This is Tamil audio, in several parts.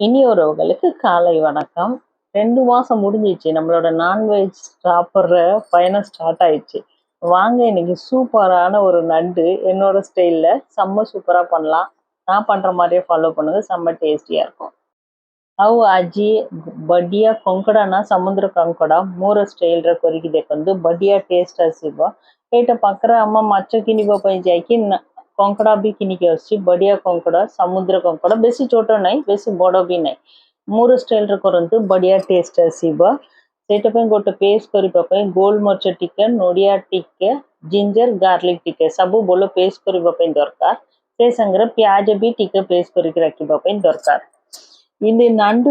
இனி உறவுகளுக்கு காலை வணக்கம் ரெண்டு மாசம் முடிஞ்சிச்சு நம்மளோட நான்வெஜ் சாப்பிட்ற பயணம் ஸ்டார்ட் ஆயிடுச்சு வாங்க இன்னைக்கு சூப்பரான ஒரு நண்டு என்னோட ஸ்டைலில் செம்ம சூப்பராக பண்ணலாம் நான் பண்ணுற மாதிரியே ஃபாலோ பண்ணுங்க செம்ம டேஸ்டியாக இருக்கும் ಅವು ಅಜ್ಜಿ ಬಡ್ಡಿಯ ಕೊಂಕಡನ ಸಮುದ್ರ ಕಂಕಡ ಮೂರ ಸ್ಟೈಲ್ರ ಕೊರಿಗಿ ದೇಕಂದು ಬಡ್ಡಿಯ ಟೇಸ್ಟ್ ಹಸಿಬ ಏಟ ಪಕ್ಕರ ಅಮ್ಮ ಮಚ್ಚ ಕಿನಿಬ ಪೈ ಜಾಕಿ କଙ୍କଡ଼ା ବି କିଣିକି ଆସୁଛି ବଢ଼ିଆ କଙ୍କଡ଼ା ସମୁଦ୍ର କଙ୍କଡ଼ା ବେଶୀ ଛୋଟ ନାହିଁ ବେଶୀ ବଡ଼ ବି ନାହିଁ ମୋର ଷ୍ଟାଇଲ୍ରେ କରନ୍ତୁ ବଢ଼ିଆ ଟେଷ୍ଟ ଆସିବ ସେଇଟା ପାଇଁ ଗୋଟେ ପେଷ୍ଟ କରିବା ପାଇଁ ଗୋଲମରିଚ ଟିକେ ନଡ଼ିଆ ଟିକେ ଜିଞ୍ଜର ଗାର୍ଲିକ ଟିକେ ସବୁ ଭଲ ପେଷ୍ଟ କରିବା ପାଇଁ ଦରକାର ସେ ସାଙ୍ଗରେ ପିଆଜ ବି ଟିକେ ପେଷ୍ଟ କରିକି ରଖିବା ପାଇଁ ଦରକାର இந்த நண்டு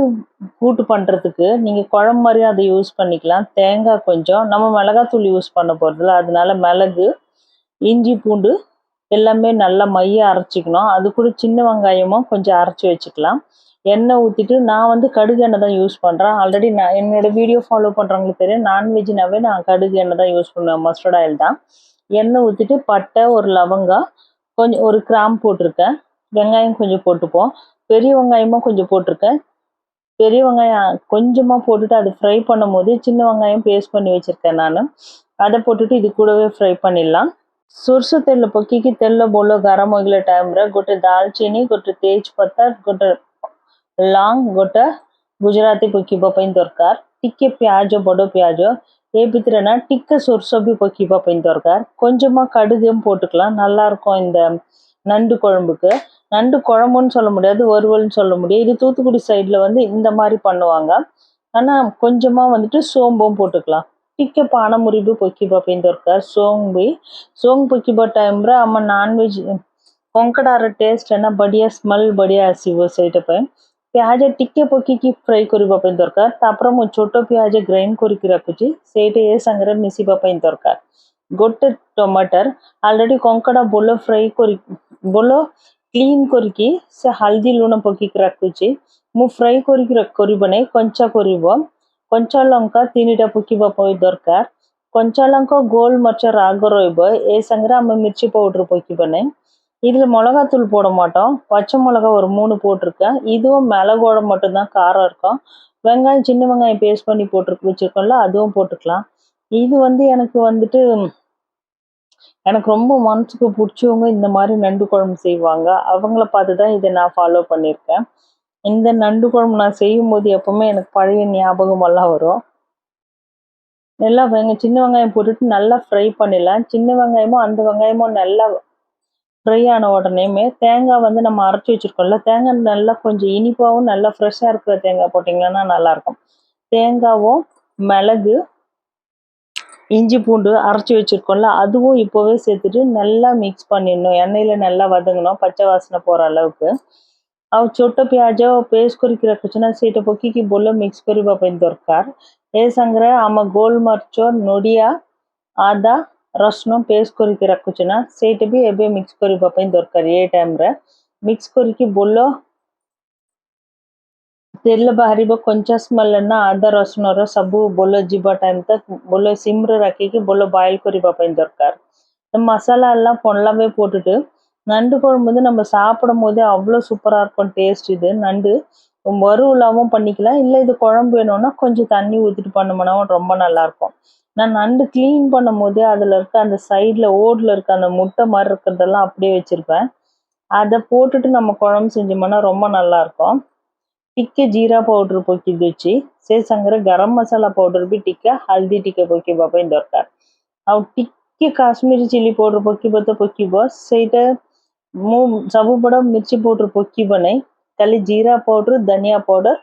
கூட்டு பண்ணுறதுக்கு நீங்கள் குழம்பு மாதிரி அதை யூஸ் பண்ணிக்கலாம் தேங்காய் கொஞ்சம் நம்ம மிளகாத்தூள் யூஸ் பண்ண போகிறதில்ல அதனால மிளகு இஞ்சி பூண்டு எல்லாமே நல்லா மைய அரைச்சிக்கணும். அது கூட சின்ன வெங்காயமும் கொஞ்சம் அரைச்சி வச்சுக்கலாம். எண்ணெய் ஊற்றிட்டு நான் வந்து கடுகு எண்ணெய் தான் யூஸ் பண்ணுறேன் ஆல்ரெடி நான் என்னோட வீடியோ ஃபாலோ பண்ணுறவங்களுக்கு தெரியும். நான்வெஜ்னாவே நான் கடுகு எண்ணெய் தான் யூஸ் பண்ணுவேன். மஸ்டர்ட் ஆயில் தான். எண்ணெய் ஊற்றிட்டு பட்டை ஒரு லவங்கம் கொஞ்சம் ஒரு கிராம் போட்டிருக்கேன். வெங்காயம் கொஞ்சம் போட்டுப்போம். பெரிய வெங்காயமும் கொஞ்சம் போட்டிருக்கேன். பெரிய வெங்காயம் கொஞ்சமாக போட்டுட்டு அது ஃப்ரை பண்ணும் போது சின்ன வெங்காயம் பேஸ்ட் பண்ணி வச்சுருக்கேன் நான். அதை போட்டுட்டு இது கூடவே ஃப்ரை பண்ணிடலாம். ସୋରିଷ ତେଲ ପକେଇକି ତେଲ ଭଲ ଗରମ ହେଇଗଲା ଟାଇମ୍ରେ ଗୋଟେ ଡାଲଚିନି ଗୋଟେ ତେଜପତ୍ତା ଗୋଟେ ଲଙ୍ଗ ଗୋଟେ ଗୁଜୁରାତି ପକେଇବା ପାଇଁ ଦରକାର ଟିକେ ପିଆଜ ବଡ଼ ପିଆଜ ଏ ଭିତରେ ନା ଟିକେ ସୋରିଷ ବି பக்கிப்பா ପାଇଁ தரக்கார் கொஞ்சமாக கடுகும் போட்டுக்கலாம் நல்லா இருக்கும் இந்த நண்டு குழம்புக்கு நண்டு குழம்புன்னு சொல்ல முடியாது வறுவல்னு சொல்ல முடியாது இது தூத்துக்குடி சைடில் வந்து இந்த மாதிரி பண்ணுவாங்க ஆனால் கொஞ்சமாக வந்துட்டு சோம்பும் போட்டுக்கலாம் ଟିକେ ପାଣ ମୁରି ବି ପକେଇବା ପାଇଁ ଦରକାର ସୋଙ୍ଗ ବି ସୋଙ୍ଗ ପକେଇବା ଟାଇମ୍ରେ ଆମ ନନ୍ଭେଜ୍ କଙ୍କଡ଼ାର ଟେଷ୍ଟ ନା ବଢ଼ିଆ ସ୍ମେଲ୍ ବଢ଼ିଆ ଆସିବ ସେଇଟା ପାଇଁ ପିଆଜ ଟିକେ ପକେଇକି ଫ୍ରାଏ କରିବା ପାଇଁ ଦରକାର ତାପରେ ମୁଁ ଛୋଟ ପିଆଜ ଗ୍ରାଇଣ୍ଡ କରିକି ରଖୁଛି ସେଇଟା ଏ ସାଙ୍ଗରେ ମିଶିବା ପାଇଁ ଦରକାର ଗୋଟେ ଟମାଟର ଅଲରେଡ଼ି କଙ୍କଡ଼ା ବୋଲ ଫ୍ରାଏ କରି ବୋଲ କ୍ଲିନ୍ କରିକି ସେ ହଳଦୀ ଲୁଣ ପକେଇକି ରଖୁଛି ମୁଁ ଫ୍ରାଏ କରିକି କରିବ ନାହିଁ କଞ୍ଚା କରିବ କଞ୍ଚା ଲଙ୍କା ତିନିଟା ପକେଇବା ପାଇଁ ଦରକାର କଞ୍ଚା ଲଙ୍କା ଗୋଲମରିଚ ରାଗ ରହିବ ଏ ସାଙ୍ଗରେ ଆମେ மிர்ச்சி பவுடர் பக்கிப்ப ନାହିଁ இதில் மிளகாத்தூள் போட மாட்டோம் பச்சை மிளகா ஒரு மூணு போட்டிருக்கேன் இதுவும் மிளகோட மட்டும்தான் காரம் இருக்கும் வெங்காயம் சின்ன வெங்காயம் பேஸ்ட் பண்ணி போட்டு வச்சுருக்கோம்ல அதுவும் போட்டுக்கலாம் இது வந்து எனக்கு வந்துட்டு எனக்கு ரொம்ப மனசுக்கு பிடிச்சவங்க இந்த மாதிரி நண்டு குழம்பு செய்வாங்க அவங்கள பார்த்து தான் இதை நான் ஃபாலோ பண்ணியிருக்கேன் இந்த நண்டு குழம்பு நான் செய்யும்போது எப்பவுமே எனக்கு பழைய ஞாபகமெல்லாம் வரும். நல்லா எங்கள் சின்ன வெங்காயம் போட்டுட்டு நல்லா ஃப்ரை பண்ணிடலாம். சின்ன வெங்காயமும் அந்த வெங்காயமும் நல்லா ஃப்ரை ஆன உடனேமே தேங்காய் வந்து நம்ம அரைச்சி வச்சுருக்கோம்ல தேங்காய் நல்லா கொஞ்சம் இனிப்பாகவும் நல்லா ஃப்ரெஷ்ஷாக இருக்கிற தேங்காய் போட்டிங்கன்னா நல்லாயிருக்கும். தேங்காவும் மிளகு இஞ்சி பூண்டு அரைச்சி வச்சுருக்கோம்ல அதுவும் இப்போவே சேர்த்துட்டு நல்லா மிக்ஸ் பண்ணிடணும். எண்ணெயில் நல்லா வதங்கணும் பச்சை வாசனை போகிற அளவுக்கு. ଆଉ ଛୋଟ ପିଆଜ ପେଷ୍ଟ କରିକି ରଖୁଛୁ ନା ସେଇଟା ପକେଇକି ଭଲ ମିକ୍ସ କରିବା ପାଇଁ ଦରକାର ଏ ସାଙ୍ଗରେ ଆମ ଗୋଲମରିଚ ନଡ଼ିଆ ଅଦା ରସୁଣ ପେଷ୍ଟ କରିକି ରଖୁଛୁ ନା ସେଇଟା ବି ଏବେ ମିକ୍ସ କରିବା ପାଇଁ ଦରକାର ଏ ଟାଇମ୍ରେ ମିକ୍ସ କରିକି ଭଲ ତେଲ ବାହାରିବ କଞ୍ଚା ସ୍ମେଲ୍ ନା ଅଦା ରସୁଣର ସବୁ ଭଲ ଯିବା ଟାଇମ୍ ତକ୍ ଭଲ ସିମ୍ରେ ରଖିକି ଭଲ ବଏଲ୍ କରିବା ପାଇଁ ଦରକାର மசாலா எல்லாம் பொண்ணலாமே போட்டுட்டு நண்டு குழம்பு வந்து நம்ம சாப்பிடும் போதே அவ்வளோ சூப்பராக இருக்கும் டேஸ்ட் இது நண்டு வறுவலாகவும் பண்ணிக்கலாம் இல்லை இது குழம்பு வேணும்னா கொஞ்சம் தண்ணி ஊற்றிட்டு பண்ணோம்னாவும் ரொம்ப நல்லாயிருக்கும் நான் நண்டு க்ளீன் பண்ணும் போதே அதில் இருக்க அந்த சைடில் ஓடில் இருக்க அந்த முட்டை மாதிரி இருக்கிறதெல்லாம் அப்படியே வச்சுருப்பேன் அதை போட்டுட்டு நம்ம குழம்பு செஞ்சோம்னா ரொம்ப நல்லாயிருக்கும் ଟିକେ ଜିରା ପାଉଡ଼ର ପକେଇ ଦେଉଛି ସେ ସାଙ୍ଗରେ ଗରମ ମସଲା ପାଉଡ଼ର ବି ଟିକେ ହଳଦୀ ଟିକେ ପକେଇବା ପାଇଁ ଦରକାର ଆଉ ଟିକେ କାଶ୍ମୀରୀ ଚିଲି ପାଉଡ଼ର ପକେଇବ ତ ପକେଇବ ସେଇଟା ମୁଁ ସବୁବେଳେ ମିର୍ଚି ପାଉଡ଼ର ପକେଇବ ନାହିଁ ଖାଲି ଜିରା ପାଉଡ଼ର ଧନିଆ ପାଉଡ଼ର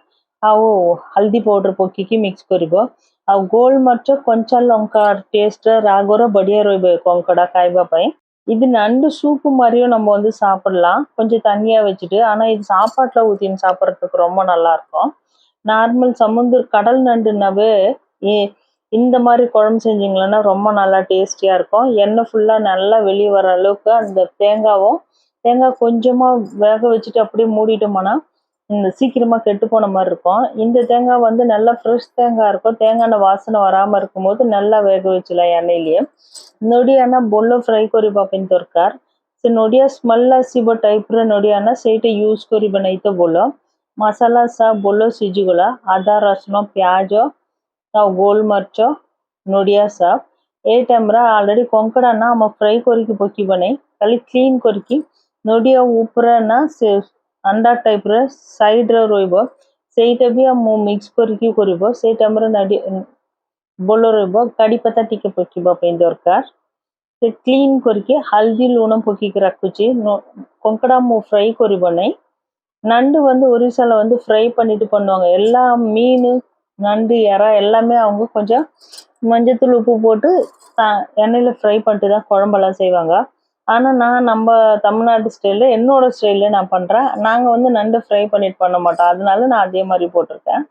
ଆଉ ହଳଦୀ ପାଉଡ଼ର ପକେଇକି ମିକ୍ସ କରିବ ଆଉ ଗୋଲମରିଚ କଞ୍ଚା ଲଙ୍କା ଟେଷ୍ଟ ରାଗର ବଢ଼ିଆ ରହିବ କଙ୍କଡ଼ା ଖାଇବା ପାଇଁ இது நண்டு சூப்பு மாதிரியும் நம்ம வந்து சாப்பிடலாம் கொஞ்சம் தண்ணியாக வச்சுட்டு ஆனால் இது சாப்பாட்டில் ஊற்றின்னு சாப்பிட்றதுக்கு ரொம்ப நல்லா இருக்கும் நார்மல் சமுந்திர கடல் நண்டுனாவே ஏ இந்த மாதிரி குழம்பு செஞ்சிங்களன்னா ரொம்ப நல்லா டேஸ்டியாக இருக்கும் எண்ணெய் ஃபுல்லாக நல்லா வெளியே வர அளவுக்கு அந்த தேங்காவும் தேங்காய் கொஞ்சமாக வேக வச்சுட்டு அப்படியே மூடிட்டோம்னா இந்த சீக்கிரமாக கெட்டு போன மாதிரி இருக்கும் இந்த தேங்காய் வந்து நல்லா ஃப்ரெஷ் தேங்காய் இருக்கும் தேங்காய் எண்ணெய் வாசனை வராமல் இருக்கும்போது நல்லா வேக வச்சிடலாம் எண்ணெயிலேயே ନଡ଼ିଆନା ଭଲ ଫ୍ରାଏ କରିବା ପାଇଁ ଦରକାର ସେ ନଡ଼ିଆ ସ୍ମେଲ୍ ଆସିବ ଟାଇପ୍ର ନଡ଼ିଆନା ସେଇଟା ୟୁଜ୍ କରିବା ନାହିଁ ତ ଭଲ ମସଲା ସବୁ ଭଲ ସିଝିଗଲା ଅଦା ରସୁଣ ପିଆଜ ଆଉ ଗୋଲମରିଚ ନଡ଼ିଆ ସବୁ ଏଇ ଟାଇମ୍ରେ ଅଲରେଡ଼ି କଙ୍କଡ଼ା ନା ଆମ ଫ୍ରାଏ କରିକି ପକାଇବା ନାହିଁ ଖାଲି କ୍ଲିନ୍ କରିକି ନଡ଼ିଆ ଉପରେ ନା ସେ ଅଣ୍ଡା ଟାଇପ୍ର ସାଇଡ଼୍ରେ ରହିବ ସେଇଟା ବି ମୁଁ ମିକ୍ସ କରିକି କରିବ ସେଇ ଟାଇମ୍ରେ ଭଲ ରହିବ କାଡ଼ି ପତା ଟିକେ ପକାଇବା ପାଇଁ ଦରକାର ସେ କ୍ଲିନ୍ କରିକି ହଳଦୀ ଲୁଣ ପକାଇକି ରଖୁଛି கங்கடா மூ ஃப்ரை கொரிபனை நண்டு வந்து ஒரிசால வந்து ஃப்ரை பண்ணிட்டு பண்ணுவாங்க எல்லா மீன் நண்டு இறா எல்லாமே அவங்க கொஞ்சம் மஞ்சத்தூள் உப்பு போட்டு எண்ணெயில் ஃப்ரை பண்ணிட்டு தான் குழம்பெல்லாம் செய்வாங்க ஆனால் நான் நம்ம தமிழ்நாட்டு ஸ்டைலில் என்னோட ஸ்டைலில் நான் பண்ணுறேன் நாங்கள் வந்து நண்டு ஃப்ரை பண்ணிட்டு பண்ண மாட்டோம் அதனால நான் அதே மாதிரி போட்டிருக்கேன்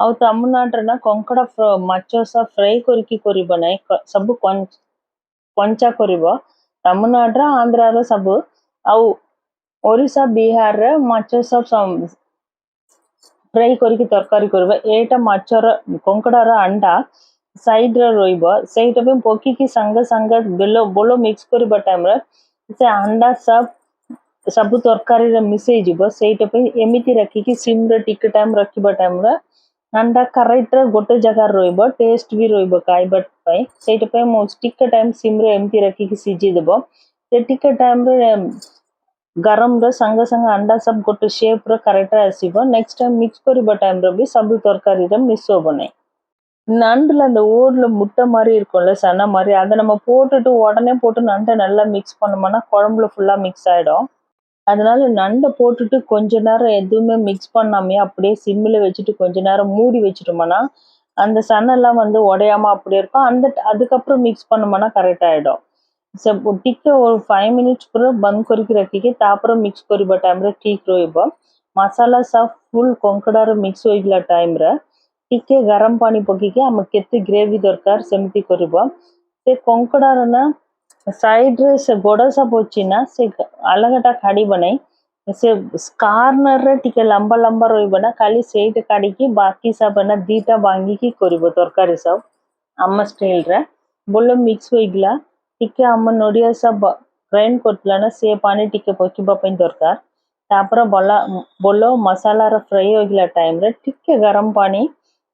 ಅವು ತಮಿಳ್ನಾಡ್ರನ್ನ ಕೊಂಕಡ ಫ್ರ ಮಚ್ಚೋ ಸಹ ಫ್ರೈ ಕೊರಿಕಿ ಕೊರಿಬನ ಸಬ್ ಕೊಂಚ ಕೊಂಚ ಕೊರಿಬ ತಮಿಳ್ನಾಡ್ರ ಆಂಧ್ರಾರ ಸಬ್ ಅವು ಒರಿಸ್ಸಾ ಬಿಹಾರ ಮಚ್ಚೋ ಸಹ ಫ್ರೈ ಕೊರಿಕಿ ತರಕಾರಿ ಕೊರಿಬ ಏಟ ಮಚ್ಚೋರ ಕೊಂಕಡರ ಅಂಡ ସାଇଡ଼୍ରେ ରହିବ ସେଇଟା ବି ପକିକି ସାଙ୍ଗେ ସାଙ୍ଗେ ବେଲ ବୋଲ ମିକ୍ସ କରିବା ଟାଇମ୍ରେ ସେ ଅଣ୍ଡା ସବ୍ ସବୁ ତରକାରୀରେ ମିଶେଇଯିବ ସେଇଟା ପାଇଁ ଏମିତି ରଖିକି ସିମ୍ରେ ଟିକେ ଟାଇମ୍ ରଖିବା ଟାଇମ୍ରେ ଅଣ୍ଡା କରେକ୍ଟରେ ଗୋଟେ ଜାଗାରେ ରହିବ ଟେଷ୍ଟ ବି ରହିବ ଖାଇବା ପାଇଁ ସେଇଟା ପାଇଁ ମୁଁ ଟିକେ ଟାଇମ୍ ସିମ୍ରେ ଏମିତି ରଖିକି ସିଝେଇ ଦେବ ସେ ଟିକେ ଟାଇମ୍ରେ ଗରମରେ ସାଙ୍ଗେ ସାଙ୍ଗେ ଅଣ୍ଡା ସବ୍ ଗୋଟେ ସେପ୍ର କରେକ୍ଟରେ ଆସିବ ନେକ୍ସଟ ଟାଇମ୍ ମିକ୍ସ କରିବା ଟାଇମ୍ରେ ବି ସବୁ ତରକାରୀରେ ମିଶ ହେବ ନାହିଁ நண்டில் அந்த ஓடில் முட்டை மாதிரி இருக்கும்ல சனை மாதிரி அதை நம்ம போட்டுட்டு உடனே போட்டு நண்டை நல்லா மிக்ஸ் பண்ணோம்னா குழம்புல ஃபுல்லாக மிக்ஸ் ஆகிடும் அதனால நண்டை போட்டுட்டு கொஞ்ச நேரம் எதுவுமே மிக்ஸ் பண்ணாமே அப்படியே சிம்மில் வச்சுட்டு கொஞ்ச நேரம் மூடி வச்சுட்டோம்னா அந்த சன்னெல்லாம் வந்து உடையாம அப்படியே இருக்கும் அந்த அதுக்கப்புறம் மிக்ஸ் பண்ணோம்னா கரெக்ட் ஆகிடும் ସବୁ ଟିକେ ଫାଇଭ୍ ମିନିଟ୍ସ ପୁରା ବନ୍ଦ କରିକି ରଖିକି ତାପରେ ମିକ୍ସ କରିବା ଟାଇମ୍ରେ ଠିକ୍ ରହିବ ମସଲା ସବୁ ଫୁଲ୍ କଙ୍କଡ଼ାର ମିକ୍ସ ହୋଇଗଲା ଟାଇମ୍ରେ ଟିକେ ଗରମ ପାଣି ପକେଇକି ଆମେ କେତେ ଗ୍ରେଭି ଦରକାର ସେମିତି କରିବ ସେ କଙ୍କଡ଼ାର ନା ସାଇଡ଼୍ରେ ସେ ଗୋଡ଼ ସବୁ ଅଛି ନା ସେ ଅଲଗାଟା କାଢ଼ିବ ନାହିଁ ସେ ସ୍କାର୍ନରରେ ଟିକେ ଲମ୍ବା ଲମ୍ବା ରହିବ ନା ଖାଲି ସେଇଟା କାଢ଼ିକି ବାକି ସବୁ ନା ଦୁଇଟା ଭାଙ୍ଗିକି କରିବ ତରକାରୀ ସବୁ ଆମ ଷ୍ଟାଇଲ୍ରେ ଭଲ ମିକ୍ସ ହୋଇଗଲା ଟିକେ ଆମ ନଡ଼ିଆ ସବୁ ଗ୍ରାଇଣ୍ଡ କରିଥିଲା ନା ସେ ପାଣି ଟିକେ ପକାଇବା ପାଇଁ ଦରକାର ତାପରେ ଭଲ ଭଲ ମସଲାର ଫ୍ରାଏ ହୋଇଗଲା ଟାଇମ୍ରେ ଟିକେ ଗରମ ପାଣି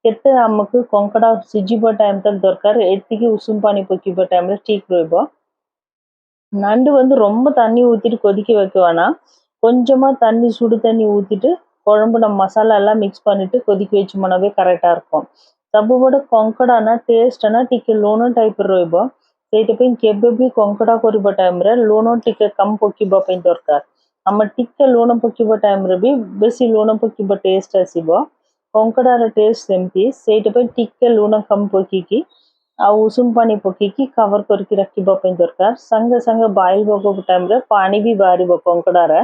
କେତେ ଆମକୁ କଙ୍କଡ଼ା ସିଝିବା டைம் தக் ଦରକାର ଏତିକି ଉଷୁମ ପାଣି ପକାଇବା டைம்ல ଠିକ୍ ରହିବ நண்டு வந்து ரொம்ப தண்ணி ஊற்றிட்டு கொதிக்க வைக்க வேணாம் கொஞ்சமாக தண்ணி சுடு தண்ணி ஊற்றிட்டு குழம்பு நம்ம மசாலா எல்லாம் மிக்ஸ் பண்ணிட்டு கொதிக்க வச்சோம்னாவே கரெக்டாக இருக்கும் ସବୁବେଳେ କଙ୍କଡ଼ା ଟେଷ୍ଟ ଟିକେ ଲୁଣ ଟାଇପ୍ର ରହିବ ସେଇଥିପାଇଁ କେବେ ବି କଙ୍କଡ଼ା କରିବା ଟାଇମ୍ରେ ଲୁଣ ଟିକେ କମ୍ ପକାଇବା ପାଇଁ ଦରକାର ଆମେ ଟିକେ ଲୁଣ ପକାଇବା ଟାଇମ୍ରେ ବି ବେଶୀ ଲୁଣ ପକାଇବା ଟେଷ୍ଟ ଆସିବ କଙ୍କଡ଼ାର ଟେଷ୍ଟ ସେମିତି ସେଇଟା ପାଇଁ ଟିକେ ଲୁଣ କମ୍ ପକାଇକି ଆଉ ଉଷୁମ ପାଣି ପକାଇକି କଭର୍ କରିକି ରଖିବା ପାଇଁ ଦରକାର ସାଙ୍ଗେ ସାଙ୍ଗେ ବାଇଲ୍ ପକାଇବା ଟାଇମ୍ରେ ପାଣି ବି ବାହାରିବ କଙ୍କଡ଼ାରେ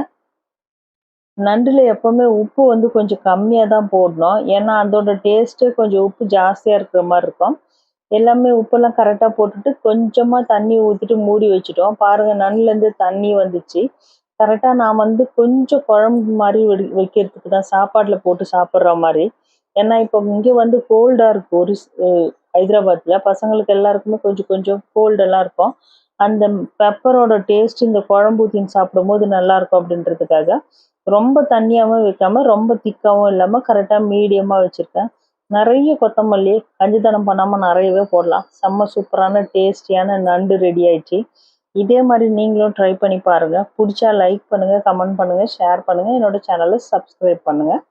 நண்டில் எப்போவுமே உப்பு வந்து கொஞ்சம் கம்மியாக தான் போடணும் ஏன்னா அதோட டேஸ்ட்டு கொஞ்சம் உப்பு ஜாஸ்தியாக இருக்கிற மாதிரி இருக்கும் எல்லாமே உப்பெல்லாம் கரெக்டாக போட்டுட்டு கொஞ்சமாக தண்ணி ஊற்றிட்டு மூடி வச்சுட்டோம் பாருங்கள் நண்டுலேருந்து தண்ணி வந்துச்சு கரெக்டாக நான் வந்து கொஞ்சம் குழம்பு மாதிரி வெடி வைக்கிறதுக்கு தான் சாப்பாட்டில் போட்டு சாப்பிட்ற மாதிரி. ஏன்னா இப்போ இங்கே வந்து கோல்டாக இருக்கும். ஒரு ஹைதராபாத்தில் பசங்களுக்கு எல்லாருக்குமே கொஞ்சம் கொஞ்சம் கோல்டெல்லாம் இருக்கும். அந்த பெப்பரோட டேஸ்ட் இந்த குழம்பு ஊற்றின்னு சாப்பிடும்போது நல்லாயிருக்கும் அப்படின்றதுக்காக ரொம்ப தண்ணியாகவும் வைக்காமல் ரொம்ப திக்காகவும் இல்லாமல் கரெக்டாக மீடியமாக வச்சுருக்கேன். நிறைய கொத்தமல்லி கஞ்சித்தனம் பண்ணாமல் நிறையவே போடலாம். செம்ம சூப்பரான டேஸ்டியான நண்டு ரெடி ஆயிடுச்சு. இதே மாதிரி நீங்களும் ட்ரை பண்ணி பாருங்கள் பிடிச்சா லைக் பண்ணுங்கள் கமெண்ட் பண்ணுங்கள் ஷேர் பண்ணுங்கள் என்னோடய சேனலை சப்ஸ்கிரைப் பண்ணுங்கள்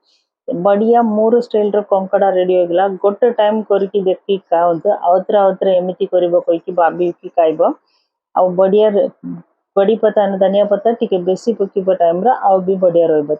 બઢિયા મોર સ્ટાઇલર કંકડા રેડી હોઈગલા ગોટે ટાઈમ કરીକି દેખી ખાଉନ୍ତୁ આવતରା આવતରା એମିତି କରିବ କହିକି ଭାବିକି ଖାଇବ ଆଉ ବଢ଼ିଆ କଡ଼ି ପତ୍ତା ଧନିଆ ପତ୍ତା ଟିକେ ବେଶୀ ପକିବ ଟାଇମ୍ର ଆଉ ବି ବଢ଼ିଆ ରହିବ